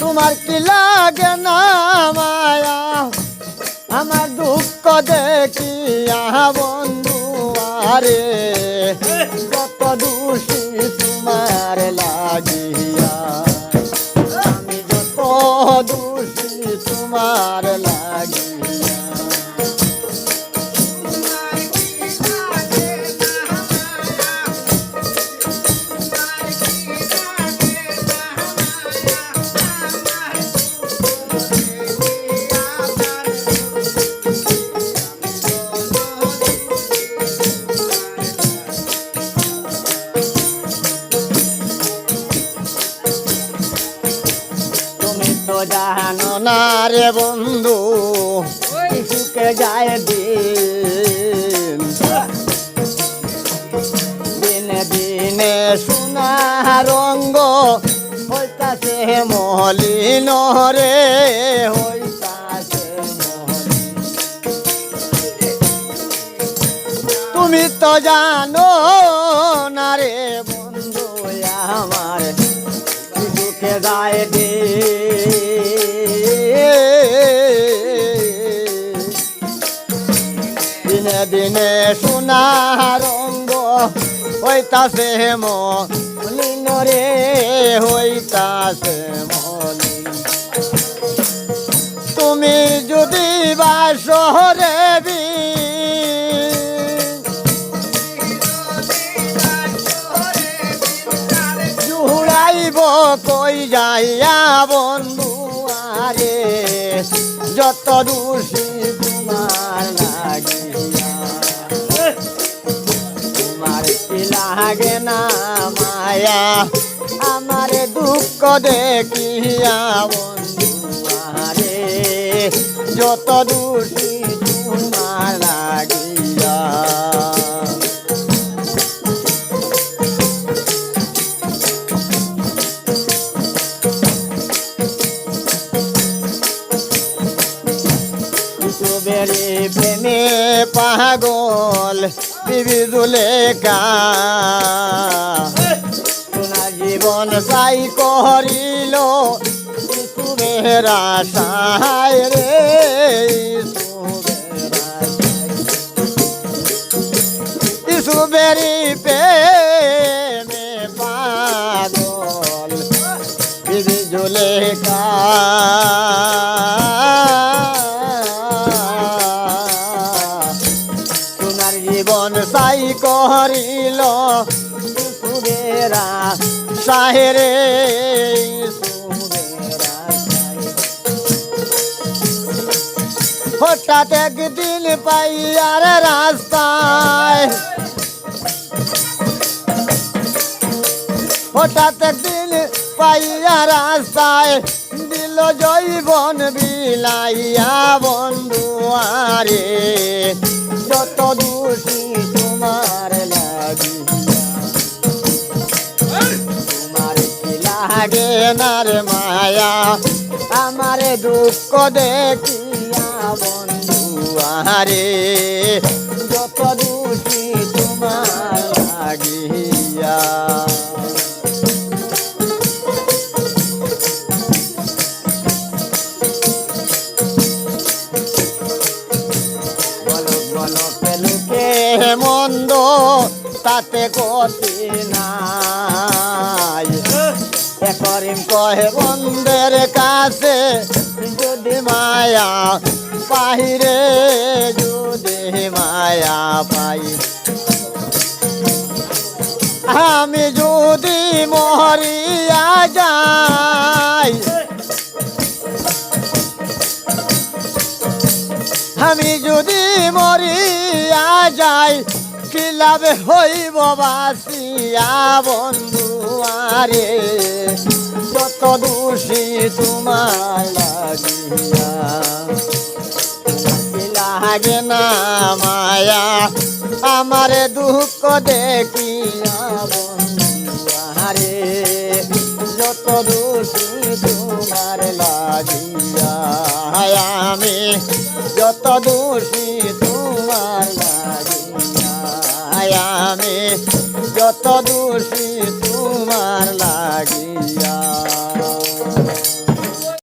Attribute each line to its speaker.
Speaker 1: তোমার কি লাগে না মায়া? আমার দুঃখ দেখিয়া বন্ধু, আরে কত দোষী তোমার লাগিয়া। আমি যত দোষী তোমার লাগিয়া। জানো না রে বন্ধু সুখে যায় দিন। দিনে দিনে সোনা রঙ্গ, হইতাছে মলিন রে, হইতাছে তুমি তো জানো না রে বন্ধু আমার দুঃখে দে দিনে। দিনে সোনা রঙ্গ হইতাছে মলিন রে, হইতাছে মলিন। তুমি যদি বা শহরে বি কই যাইয়া বন্ধু আরে, যত দোষী তোমার লাগে না মায়া। আমার দুঃখ দেখিয়া বন্ধু যত দোষী তোমার লাগিয়া। প্রেমে পাগল বিবি সোনা জীবন সাই করিল সুবেরা রে সুবেরি সাই করিল। সুরেরা সাহেরে হঠাৎ একদিন পাইয়ার রাস্তায়, হঠাৎ একদিন পাইয়া রাস্তায় দিল জৈবন বিলাইয়া বন্ধু আরে যত দোষী লাগে না রে মায়া, আমার দুঃখ দেখিয়া বন্ধু আরে যত দোষী তোমার লাগিয়া। মন্দ তাতে গতি নাই। করিম কহে, বন্ধের কাছে যদি মায়া বাহিরে যদি মায়া পাই আমি যদি মরিয়া যাই, আমি যদি মরিয়া যাই, কি লাভে হইব বাসিয়া বন্ধু? আরে কত দোষী তোমার লাগিয়া। লাগে না মায়া, আমার দুঃখ দেখিয়া আরে যত দোষী তোমার লাগিয়া। আমি যত দোষী তোমার লাগিয়া। আমি যত দোষী তোমার লাগিয়া